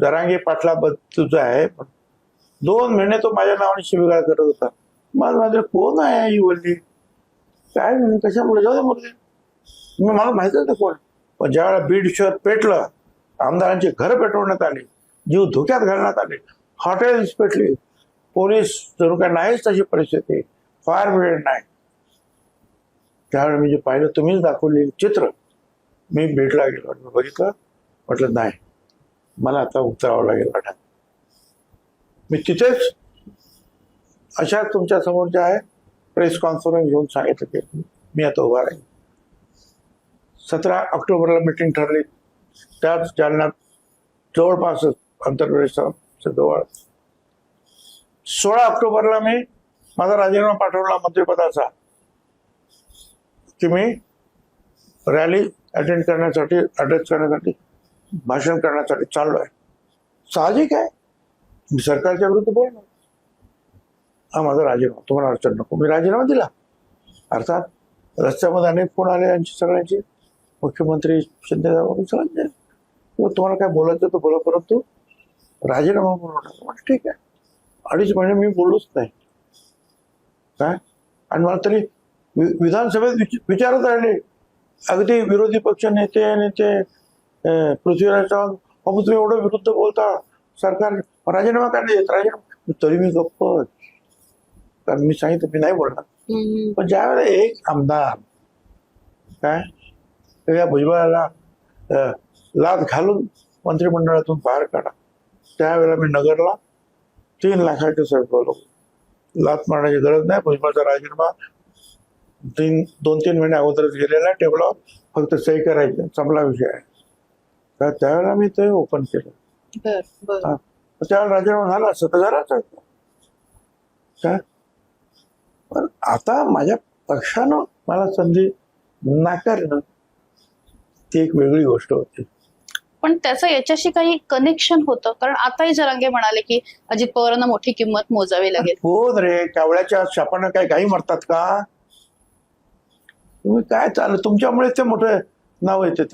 जरांगे पाटला तुझा आहे. दोन महिने तो माझ्या नावाने शिबिगाळ करत होता. मला माझे कोण आहे ही बोलली काय म्हणे कशामुळे? जाऊ दे मुलगी मी मला माहीत नाही कोण. पण ज्यावेळेला बीड शहर पेटलं आमदारांची घरं पेटवण्यात आली जीव धोक्यात घालण्यात आले हॉटेल्स पेटली पोलीस जणू काय नाहीच तशी परिस्थिती फायर ब्रिगेड नाही. त्यावेळी मी जे पाहिलं तुम्हीच दाखवलेलं चित्र. मी बीडला गेलो बघितलं म्हटलं नाही मला आता उतरावं लागेल लढ्यात मी तिथेच अशा तुमच्यासमोर जे आहे प्रेस कॉन्फरन्स घेऊन सांगितलं की मी आता उभा राहील सतरा ऑक्टोबरला मिटिंग ठरली. त्याच जालन्यात जवळपासच आंतरप्रदेशच्या जवळ. सोळा ऑक्टोबरला मी माझा राजीनामा पाठवला मंत्रिपदाचा. की मी रॅली अटेंड करण्यासाठी अड्रेस करण्यासाठी भाषण करण्यासाठी चाललो आहे साहजिक आहे. मी सरकारच्या विरुद्ध बोलणार हा माझा राजीनामा. तुम्हाला अडचण नको. मी राजीनामा दिला. अर्थात रस्त्यामध्ये अनेक फोन आले यांचे सगळ्यांचे. मुख्यमंत्री शिंदे सगळ्यांचे. तुम्हाला काय बोलायचं तर बोला परंतु राजीनामा म्हणून ठीक आहे. अडीच महिने मी बोललोच नाही. काय आणि मला तरी वि- विधानसभेत विच- विचारत राहिले. अगदी विरोधी पक्ष नेते नेते पृथ्वीराज चव्हाण तुम्ही एवढं विरुद्ध बोलता सरकार राजीनामा का नाही देत? राजीनामा तरी मी गप्प. कारण मी सांगितलं मी नाही बोलणार. पण ज्यावेळेला एक आमदार काय? या भुजबळाला लाच घालून मंत्रिमंडळातून बाहेर काढा. त्यावेळेला मी नगरला तीन लाखाचे सर बोलवलं लाच मारण्याची गरज नाही भुजबळचा राजीनामा तीन दोन तीन महिने अगोदरच गेलेला टेबलावर फक्त सही करायची संपला विषय आहे. तर त्यावेळेला मी ते ओपन केलं. बर बर. हा. तर त्यावेळेला राजीनामा झाला असं तर आहे. काय? पण आता माझ्या पक्षानं मला संधी नाकारणं ती एक वेगळी गोष्ट होती. पण त्याचं याच्याशी काही कनेक्शन होतं? कारण आताही जरांगे म्हणाले की अजित पवारांना मोठी किंमत मोजावी लागेल. कोण रे कावळ्याच्या शापानं काय गाई मरतात का? तुम्ही काय चाललं तुमच्यामुळे ते मोठं नाव येते